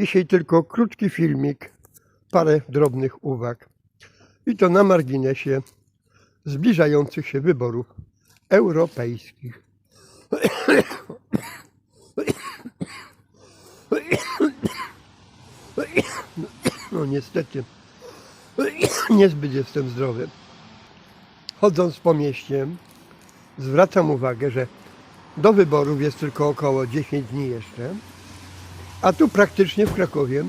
Dzisiaj tylko krótki filmik, parę drobnych uwag. I to na marginesie zbliżających się wyborów europejskich. No niestety, niezbyt jestem zdrowy. Chodząc po mieście, zwracam uwagę, że do wyborów jest tylko około 10 dni jeszcze, a tu praktycznie w Krakowie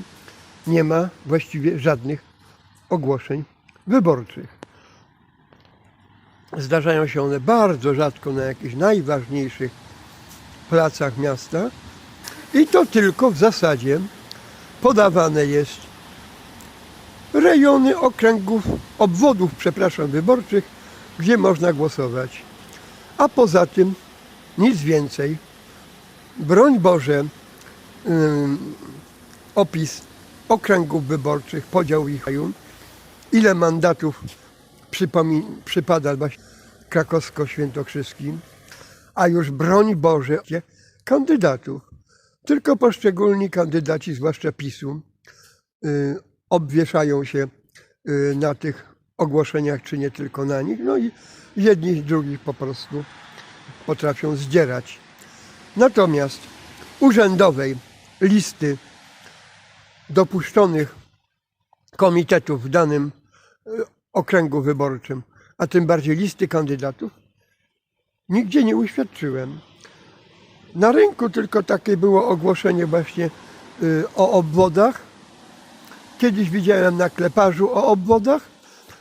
nie ma właściwie żadnych ogłoszeń wyborczych. Zdarzają się one bardzo rzadko na jakichś najważniejszych placach miasta i to tylko w zasadzie podawane jest rejony okręgów, obwodów, przepraszam, wyborczych, gdzie można głosować. A poza tym nic więcej. Broń Boże, opis okręgów wyborczych, podział ich, ile mandatów przypada właśnie krakowsko-świętokrzyskim, a już broń Boże, kandydatów. Tylko poszczególni kandydaci, zwłaszcza PiSu, y, obwieszają się y, na tych ogłoszeniach, czy nie tylko na nich. No i jedni i drugich po prostu potrafią zdzierać. Natomiast urzędowej listy dopuszczonych komitetów w danym y, okręgu wyborczym, a tym bardziej listy kandydatów, nigdzie nie uświadczyłem. Na rynku tylko takie było ogłoszenie właśnie y, o obwodach. Kiedyś widziałem na kleparzu o obwodach.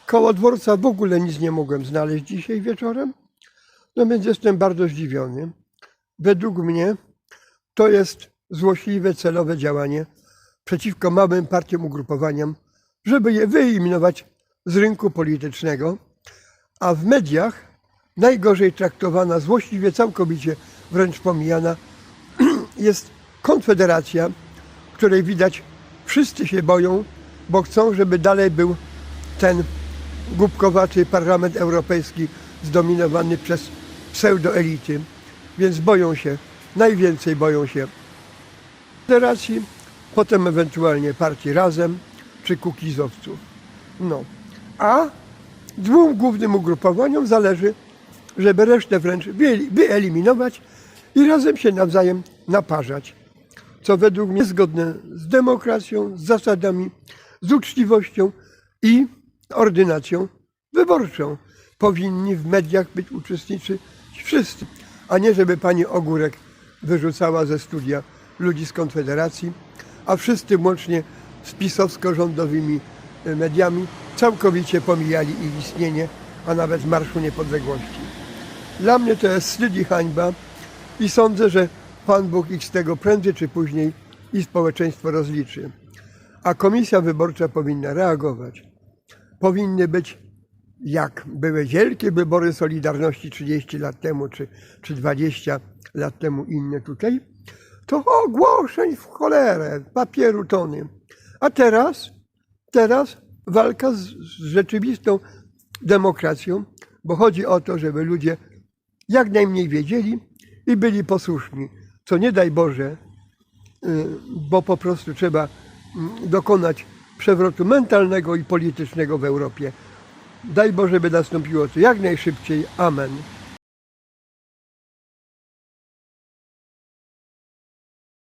Koło dworca w ogóle nic nie mogłem znaleźć dzisiaj wieczorem. No więc jestem bardzo zdziwiony. Według mnie to jest złośliwe, celowe działanie przeciwko małym partiom, ugrupowaniom, żeby je wyeliminować z rynku politycznego, a w mediach najgorzej traktowana, złośliwie, całkowicie wręcz pomijana jest Konfederacja, której widać wszyscy się boją, bo chcą, żeby dalej był ten głupkowaty Parlament Europejski zdominowany przez pseudoelity, więc boją się, najwięcej boją się Federacji, potem ewentualnie partii Razem czy Kukizowców. No, a dwóm głównym ugrupowaniom zależy, żeby resztę wręcz wyeli- wyeliminować i razem się nawzajem naparzać, co według mnie zgodne z demokracją, z zasadami, z uczciwością i ordynacją wyborczą. Powinni w mediach być uczestniczyć wszyscy, a nie żeby pani Ogórek wyrzucała ze studia ludzi z Konfederacji, a wszyscy łącznie z pisowsko-rządowymi e, mediami całkowicie pomijali ich istnienie, a nawet Marszu Niepodległości. Dla mnie to jest wstyd i hańba i sądzę, że Pan Bóg ich z tego prędzej czy później i społeczeństwo rozliczy. A komisja wyborcza powinna reagować. Powinny być, jak były wielkie wybory Solidarności 30 lat temu, czy, czy 20 lat temu inne tutaj, to ogłoszeń w cholerę, papieru tony. A teraz, teraz walka z, z rzeczywistą demokracją, bo chodzi o to, żeby ludzie jak najmniej wiedzieli i byli posłuszni. Co nie daj Boże, y, bo po prostu trzeba mm, dokonać przewrotu mentalnego i politycznego w Europie. Daj Boże, by nastąpiło to jak najszybciej. Amen.